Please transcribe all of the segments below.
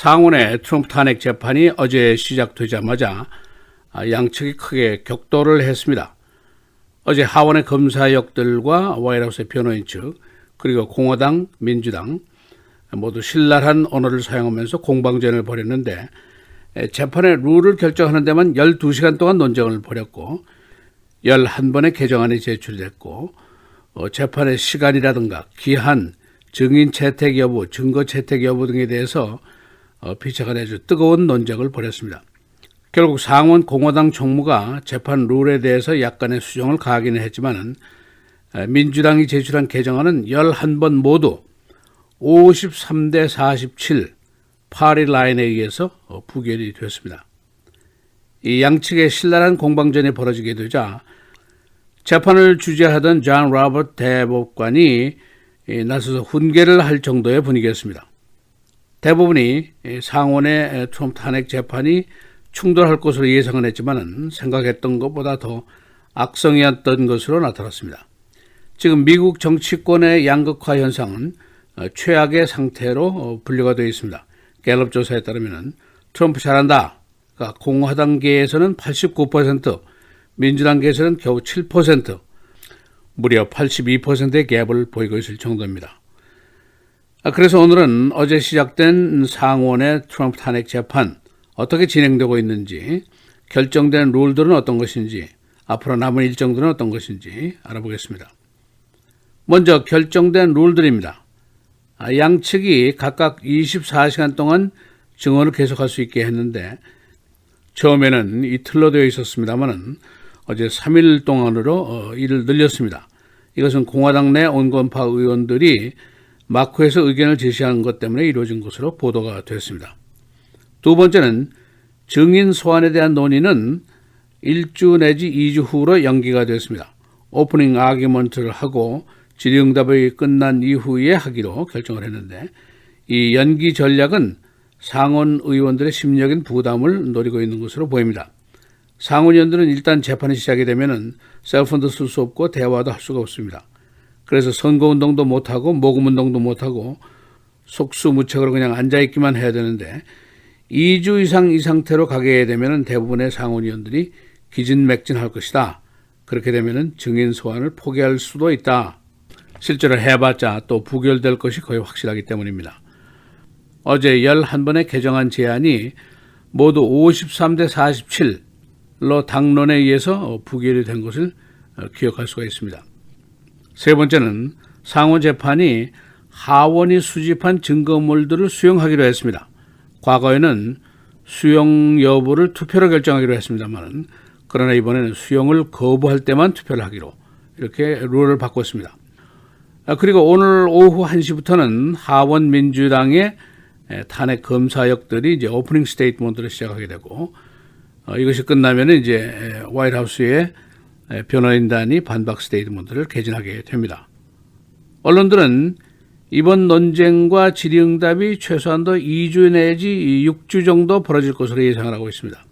상원의 트럼프 탄핵 재판이 어제 시작되자마자 아, 양측이 크게 격돌을 했습니다. 어제 하원의 검사역들과 와이트하우스의 변호인 측 그리고 공화당, 민주당 모두 신랄한 언어를 사용하면서 공방전을 벌였는데 에, 재판의 룰을 결정하는 데만 12시간 동안 논쟁을 벌였고 11번의 개정안이 제출됐고 어, 재판의 시간이라든가 기한, 증인 채택 여부, 증거 채택 여부 등에 대해서 어, 피차가 아주 뜨거운 논쟁을 벌였습니다. 결국 상원 공화당 총무가 재판 룰에 대해서 약간의 수정을 가하기는 했지만은 에, 민주당이 제출한 개정안은 11번 모두 53대 47 파리 라인에 의해서 어, 부결이 되었습니다. 이 양측의 신랄한 공방전이 벌어지게 되자 재판을 주재하던 존 로버트 대법관이 이, 나서서 훈계를 할 정도의 분위기였습니다. 대부분이 상원의 트럼프 탄핵 재판이 충돌할 것으로 예상은 했지만은 생각했던 것보다 더 악성이었던 것으로 나타났습니다. 지금 미국 정치권의 양극화 현상은 어, 최악의 상태로 어, 분류가 되어 있습니다. 갤럽 조사에 따르면 트럼프 잘한다. 가 공화당계에서는 89%, 민주당계에서는 겨우 7%, 무려 82%의 갭을 보이고 있을 정도입니다. 아, 그래서 오늘은 어제 시작된 상원의 트럼프 탄핵 재판 어떻게 진행되고 있는지, 결정된 룰들은 어떤 것인지, 앞으로 남은 일정들은 어떤 것인지 알아보겠습니다. 먼저 결정된 룰들입니다. 아, 양측이 각각 24시간 동안 증언을 계속할 수 있게 했는데 처음에는 이틀로 되어 있었습니다만은 어제 3일 동안으로 어, 이를 늘렸습니다. 이것은 공화당 내 온건파 의원들이 마크에서 의견을 제시한 것 때문에 이루어진 것으로 보도가 됐습니다. 두 번째는 증인 소환에 대한 논의는 1주 내지 2주 후로 연기가 됐습니다. 오프닝 아기먼트를 하고 질의응답이 끝난 이후에 하기로 결정을 했는데 이 연기 전략은 상원 의원들의 심리적인 부담을 노리고 있는 것으로 보입니다. 상원 의원들은 일단 재판이 시작이 되면은 셀폰도 쓸 수 없고 대화도 할 수가 없습니다. 그래서 선거운동도 못하고 모금운동도 못하고 속수무책으로 그냥 앉아있기만 해야 되는데 2주 이상 이 상태로 가게 되면 대부분의 상원의원들이 기진맥진할 것이다. 그렇게 되면 증인 소환을 포기할 수도 있다. 실제로 해봤자 또 부결될 것이 거의 확실하기 때문입니다. 어제 11번의 개정안 제안이 모두 53대 47로 당론에 의해서 부결이 된 것을 기억할 수가 있습니다. 세 번째는 상원 재판이 하원이 수집한 증거물들을 수용하기로 했습니다. 과거에는 수용 여부를 투표로 결정하기로 했습니다만 그러나 이번에는 수용을 거부할 때만 투표를 하기로 이렇게 룰을 바꿨습니다. 아, 그리고 오늘 오후 1시부터는 하원 민주당의 탄핵 검사역들이 이제 오프닝 스테이트먼트를 시작하게 되고 어, 이것이 끝나면 이제 화이트하우스의 변호인단이 반박 스테이트먼트를 개진하게 됩니다. 언론들은 이번 논쟁과 질의응답이 최소한도 2주 내지 6주 정도 벌어질 것으로 예상을 하고 있습니다.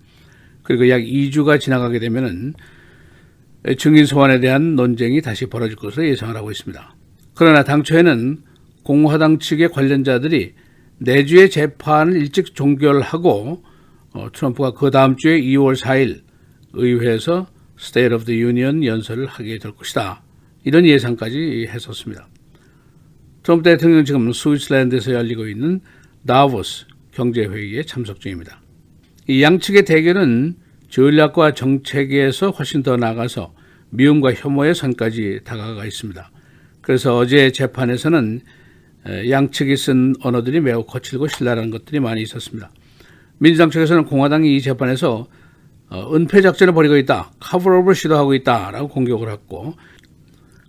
그리고 약 2주가 지나가게 되면은 증인 소환에 대한 논쟁이 다시 벌어질 것으로 예상을 하고 있습니다. 그러나 당초에는 공화당 측의 관련자들이 내주의 재판을 일찍 종결하고 어, 트럼프가 그 다음 주에 2월 4일 의회에서 State of the Union 연설을 하게 될 것이다. 이런 예상까지 했었습니다. 트럼프 대통령 지금 스위스랜드에서 열리고 있는 다보스 경제회의에 참석 중입니다. 이 양측의 대결은 전략과 정책에서 훨씬 더 나가서 미움과 혐오의 선까지 다가가 있습니다. 그래서 어제 재판에서는 양측이 쓴 언어들이 매우 거칠고 신랄한 것들이 많이 있었습니다. 민주당 측에서는 공화당이 이 재판에서 어, 은폐 작전을 벌이고 있다, 카브업을 시도하고 있다라고 공격을 했고,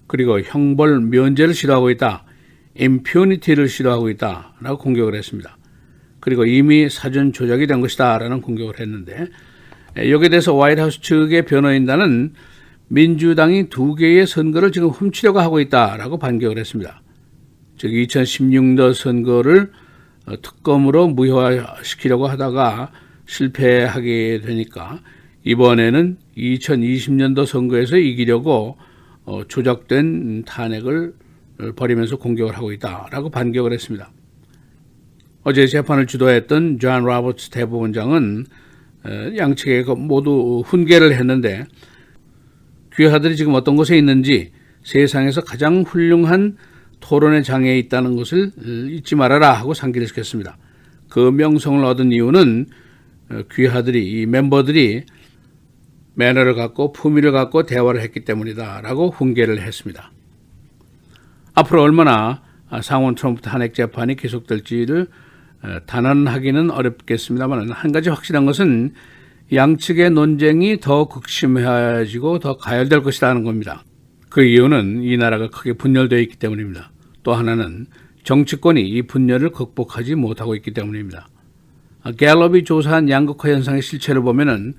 그리고 형벌 면제를 시도하고 있다, impunity를 시도하고 있다라고 공격을 했습니다. 그리고 이미 사전 조작이 된 것이다라는 공격을 했는데 에, 여기에 대해서 화이트하우스 측의 변호인단은 민주당이 두 개의 선거를 지금 훔치려고 하고 있다라고 반격을 했습니다. 즉 2016년 선거를 어, 특검으로 무효화시키려고 하다가 실패하게 되니까 이번에는 2020년도 선거에서 이기려고 어, 조작된 탄핵을 벌이면서 공격을 하고 있다라고 반격을 했습니다. 어제 재판을 주도했던 존 로버츠 대법원장은 어, 양측에 그 모두 훈계를 했는데 귀하들이 지금 어떤 곳에 있는지 세상에서 가장 훌륭한 토론의 장에 있다는 것을 어, 잊지 말아라 하고 상기를 시켰습니다. 그 명성을 얻은 이유는 어, 귀하들이 이 멤버들이 매너를 갖고 품위를 갖고 대화를 했기 때문이다라고 훈계를 했습니다. 앞으로 얼마나 상원 트럼프 탄핵 재판이 계속될지를 어, 단언하기는 어렵겠습니다만 한 가지 확실한 것은 양측의 논쟁이 더 극심해지고 더 가열될 것이라는 겁니다. 그 이유는 이 나라가 크게 분열되어 있기 때문입니다. 또 하나는 정치권이 이 분열을 극복하지 못하고 있기 때문입니다. 아, 갤럽이 조사한 양극화 현상의 실체를 보면은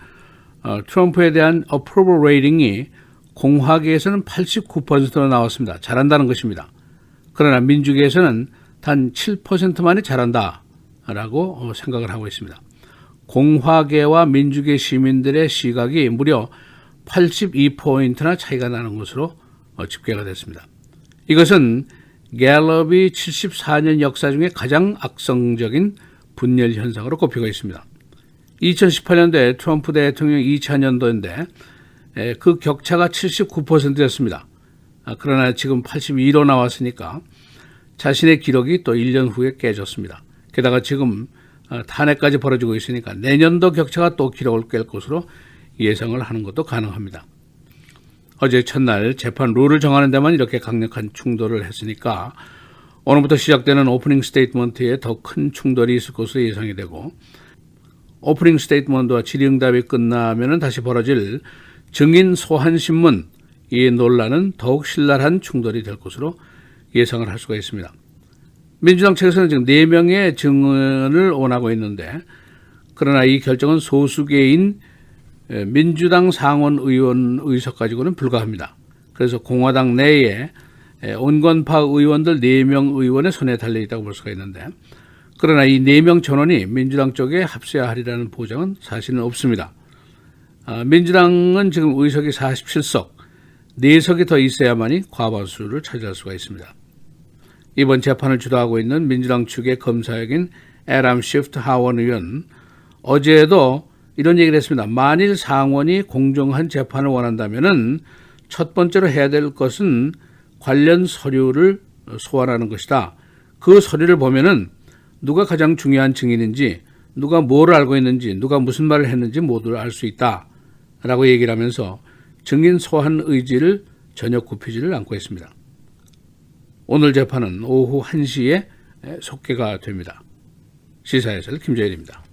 어, 트럼프에 대한 approval 레이팅이 공화계에서는 89%로 나왔습니다. 잘한다는 것입니다. 그러나 민주계에서는 단 7%만이 잘한다라고 어, 생각을 하고 있습니다. 공화계와 민주계 시민들의 시각이 무려 82포인트나 차이가 나는 것으로 어, 집계가 됐습니다. 이것은 갤럽이 74년 역사 중에 가장 악성적인 분열 현상으로 꼽히고 있습니다. 2018년도에 트럼프 대통령 2차 년도인데 그 격차가 79%였습니다. 아, 그러나 지금 82로 나왔으니까 자신의 기록이 또 1년 후에 깨졌습니다. 게다가 지금 어, 탄핵까지 벌어지고 있으니까 내년도 격차가 또 기록을 깰 것으로 예상을 하는 것도 가능합니다. 어제 첫날 재판 룰을 정하는 데만 이렇게 강력한 충돌을 했으니까 오늘부터 시작되는 오프닝 스테이트먼트에 더 큰 충돌이 있을 것으로 예상이 되고 오프닝 스테이트먼트와 질의응답이 끝나면 다시 벌어질 증인 소환 신문 이 논란은 더욱 신랄한 충돌이 될 것으로 예상을 할 수가 있습니다. 민주당 측에서는 지금 4명의 증언을 원하고 있는데 그러나 이 결정은 소수계인 민주당 상원 의원 의석 가지고는 불가합니다. 그래서 공화당 내에 온건파 의원들 4명 의원의 손에 달려 있다고 볼 수가 있는데 그러나 이 4명 전원이 민주당 쪽에 합세야 하리라는 보장은 사실은 없습니다. 아, 민주당은 지금 의석이 47석, 4석이 더 있어야만이 과반수를 차지할 수가 있습니다. 이번 재판을 주도하고 있는 민주당 측의 검사역인 에람 시프트 하원 의원 어제도 이런 얘기를 했습니다. 만일 상원이 공정한 재판을 원한다면은 첫 번째로 해야 될 것은 관련 서류를 소환하는 것이다. 그 서류를 보면은 누가 가장 중요한 증인인지, 누가 뭘 알고 있는지, 누가 무슨 말을 했는지 모두 알 수 있다. 라고 얘기를 하면서 증인 소환 의지를 전혀 굽히지를 않고 있습니다. 오늘 재판은 오후 1시에 속개가 됩니다. 시사해설 김재일입니다.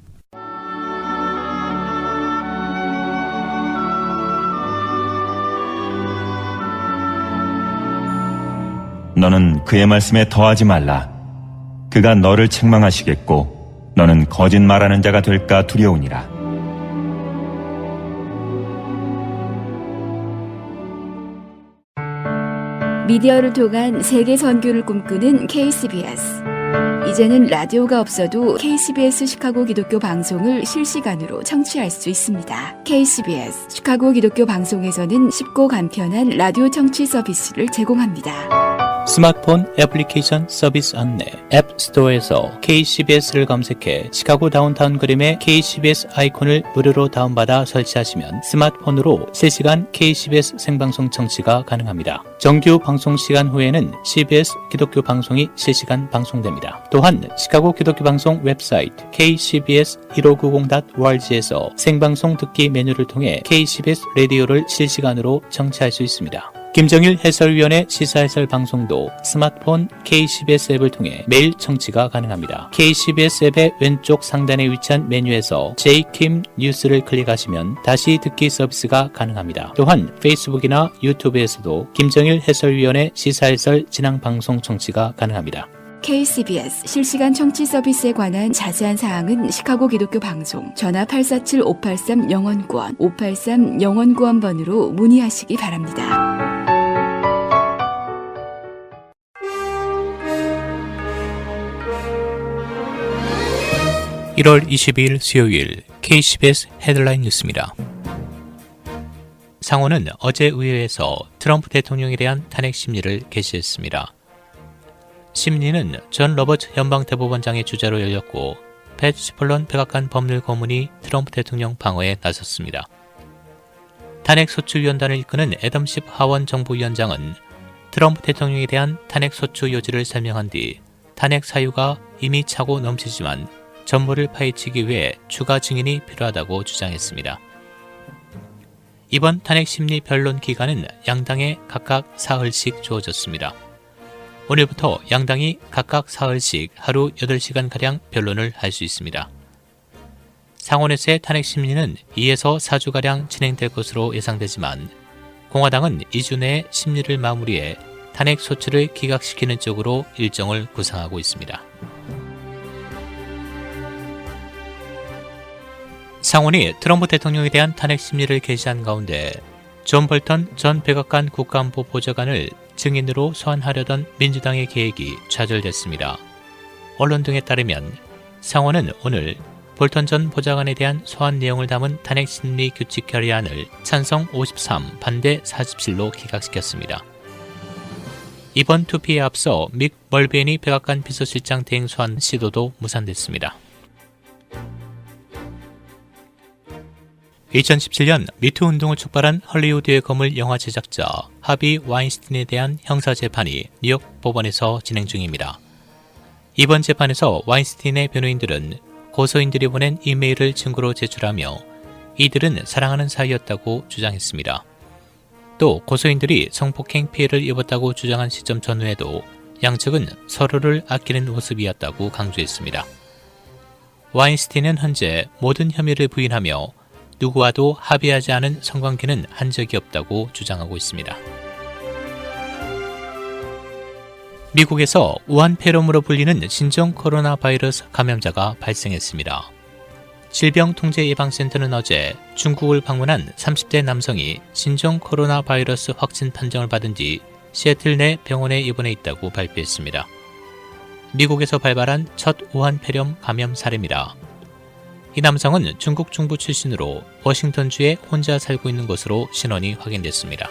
너는 그의 말씀에 더하지 말라. 그가 너를 책망하시겠고 너는 거짓말하는 자가 될까 두려우니라. 미디어를 통한 세계 선교를 꿈꾸는 KCBS. 이제는 라디오가 없어도 KCBS 시카고 기독교 방송을 실시간으로 청취할 수 있습니다. KCBS 시카고 기독교 방송에서는 쉽고 간편한 라디오 청취 서비스를 제공합니다. 스마트폰 애플리케이션 서비스 안내 앱 스토어에서 KCBS를 검색해 시카고 다운타운 그림의 KCBS 아이콘을 무료로 다운받아 설치하시면 스마트폰으로 실시간 KCBS 생방송 청취가 가능합니다. 정규 방송 시간 후에는 CBS 기독교 방송이 실시간 방송됩니다. 또한 시카고 기독교 방송 웹사이트 KCBS 1590.org에서 생방송 듣기 메뉴를 통해 KCBS 라디오를 실시간으로 청취할 수 있습니다. 김정일 해설위원의 시사해설 방송도 스마트폰 KCBS 앱을 통해 매일 청취가 가능합니다. KCBS 앱의 왼쪽 상단에 위치한 메뉴에서 JKIM 뉴스를 클릭하시면 다시 듣기 서비스가 가능합니다. 또한 페이스북이나 유튜브에서도 김정일 해설위원의 시사해설 진행 방송 청취가 가능합니다. KCBS 실시간 청취 서비스에 관한 자세한 사항은 시카고 기독교 방송 전화 847-583-영원구원 583-영원구원 번으로 문의하시기 바랍니다. 1월 22일 수요일 KCBS 헤드라인 뉴스입니다. 상원은 어제 의회에서 트럼프 대통령에 대한 탄핵 심리를 개시했습니다. 심리는 존 로버츠 연방 대법원장의 주재로 열렸고 팻 시플런 백악관 법률 고문이 트럼프 대통령 방어에 나섰습니다. 탄핵 소추위원단을 이끄는 애덤 십 하원 정부위원장은 트럼프 대통령에 대한 탄핵 소추 요지를 설명한 뒤 탄핵 사유가 이미 차고 넘치지만 전모를 파헤치기 위해 추가 증인이 필요하다고 주장했습니다. 이번 탄핵 심리 변론 기간은 양당에 각각 사흘씩 주어졌습니다. 오늘부터 양당이 각각 사흘씩 하루 8시간가량 변론을 할 수 있습니다. 상원에서의 탄핵 심리는 2에서 4주가량 진행될 것으로 예상되지만 공화당은 2주 내에 심리를 마무리해 탄핵 소추를 기각시키는 쪽으로 일정을 구상하고 있습니다. 상원이 트럼프 대통령에 대한 탄핵 심리를 개시한 가운데 존 볼턴 전 백악관 국가안보 보좌관을 증인으로 소환하려던 민주당의 계획이 좌절됐습니다. 언론 등에 따르면 상원은 오늘 볼턴 전 보좌관에 대한 소환 내용을 담은 탄핵 심리 규칙 결의안을 찬성 53, 반대 47로 기각시켰습니다. 이번 투표에 앞서 믹 멀베니 백악관 비서실장 대행 소환 시도도 무산됐습니다. 2017년 미투 운동을 촉발한 헐리우드의 거물 영화 제작자 하비 와인스틴에 대한 형사 재판이 뉴욕 법원에서 진행 중입니다. 이번 재판에서 와인스틴의 변호인들은 고소인들이 보낸 이메일을 증거로 제출하며 이들은 사랑하는 사이였다고 주장했습니다. 또 고소인들이 성폭행 피해를 입었다고 주장한 시점 전후에도 양측은 서로를 아끼는 모습이었다고 강조했습니다. 와인스틴은 현재 모든 혐의를 부인하며 누구와도 합의하지 않은 성관계는 한 적이 없다고 주장하고 있습니다. 미국에서 우한 폐렴으로 불리는 신종 코로나 바이러스 감염자가 발생했습니다. 질병통제예방센터는 어제 중국을 방문한 30대 남성이 신종 코로나 바이러스 확진 판정을 받은 뒤 시애틀 내 병원에 입원해 있다고 발표했습니다. 미국에서 발발한 첫 우한 폐렴 감염 사례입니다. 이 남성은 중국 중부 출신으로 워싱턴주에 혼자 살고 있는 것으로 신원이 확인됐습니다.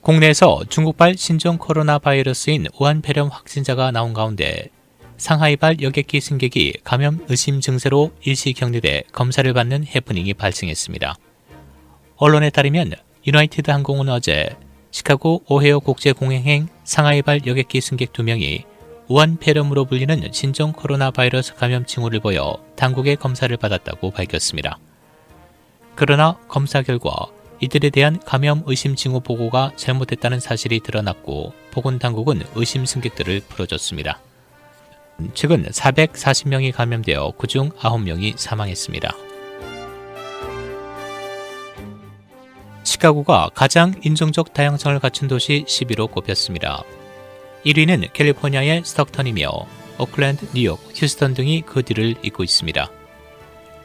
국내에서 중국발 신종 코로나 바이러스인 우한 폐렴 확진자가 나온 가운데 상하이발 여객기 승객이 감염 의심 증세로 일시 격리돼 검사를 받는 해프닝이 발생했습니다. 언론에 따르면 유나이티드 항공은 어제 시카고 오헤어 국제공항행 상하이발 여객기 승객 2명이 우한 폐렴으로 불리는 신종 코로나 바이러스 감염 징후를 보여 당국의 검사를 받았다고 밝혔습니다. 그러나 검사 결과 이들에 대한 감염 의심 징후 보고가 잘못됐다는 사실이 드러났고 보건당국은 의심 승객들을 풀어줬습니다. 최근 440명이 감염되어 그중 9명이 사망했습니다. 시카고가 가장 인종적 다양성을 갖춘 도시 10위로 꼽혔습니다. 1위는 캘리포니아의 스톡턴이며 오클랜드, 뉴욕, 휴스턴 등이 그 뒤를 잇고 있습니다.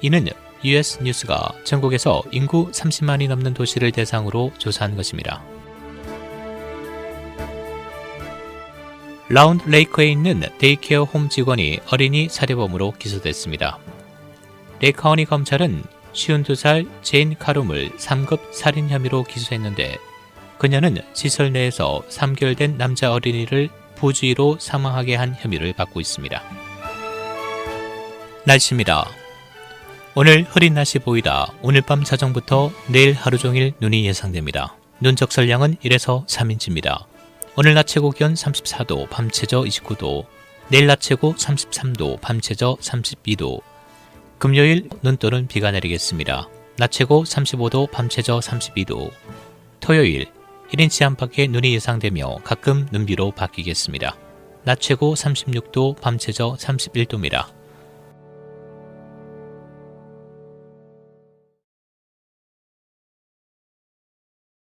이는 US 뉴스가 전국에서 인구 30만이 넘는 도시를 대상으로 조사한 것입니다. 라운드 레이커에 있는 데이케어 홈 직원이 어린이 살해범으로 기소됐습니다. 레이카운티 검찰은 52살 제인 카룸을 3급 살인 혐의로 기소했는데 그녀는 시설 내에서 3개월 된 남자 어린이를 부주의로 사망하게 한 혐의를 받고 있습니다. 날씨입니다. 오늘 흐린 날씨 보이다 오늘 밤 자정부터 내일 하루 종일 눈이 예상됩니다. 눈 적 설량은 1에서 3인치입니다. 오늘 낮 최고 기온 34도, 밤 최저 29도, 내일 낮 최고 33도, 밤 최저 32도. 금요일 눈 또는 비가 내리겠습니다. 낮 최고 35도, 밤 최저 32도. 토요일 1인치 안팎의 눈이 예상되며 가끔 눈비로 바뀌겠습니다. 낮 최고 36도, 밤 최저 31도입니다.